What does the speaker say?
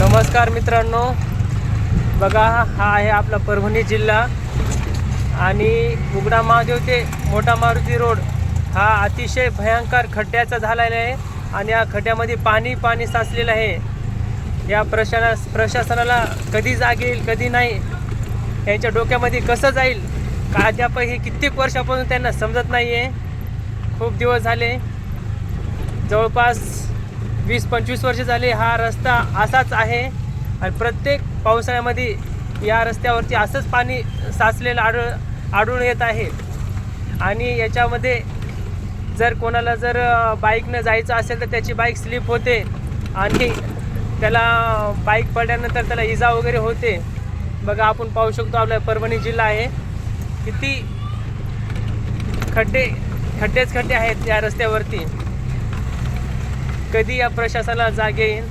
नमस्कार मित्रांनो. बघा हा आहे आपला परभणी जिल्हा. आणि उगडा महादेव ते मोठा मारुती रोड. हा अतिशय भयंकर खड्ड्याचा झालेला आहे आणि या खड्ड्यामध्ये पाणी पाणी साचलेलं आहे. या प्रशाना प्रशासनाला कधी जाग येईल कधी नाही यांच्या डोक्यामध्ये कसं जाईल का अद्याप हे कित्येक वर्षापासून त्यांना समजत नाही आहे खूप दिवस झाले. जवळपास वीस पंचवीस वर्ष झाले हा रस्ता असाच आहे. आणि प्रत्येक पावसाळ्यामध्ये या रस्त्यावरती असंच पाणी साचलेलं आढळ आढळून येत आहे. आणि याच्यामध्ये जर कोणाला जर बाईकनं जायचं असेल तर त्याची बाईक स्लिप होते. आणि त्याला बाईक पडल्यानंतर त्याला इजा वगैरे होते. बघा आपण पाहू शकतो आपला परभणी जिल्हा आहे. किती खड्डे खड्डेच खड्डे आहेत या रस्त्यावरती. कधी या प्रशासनाला जाग येईल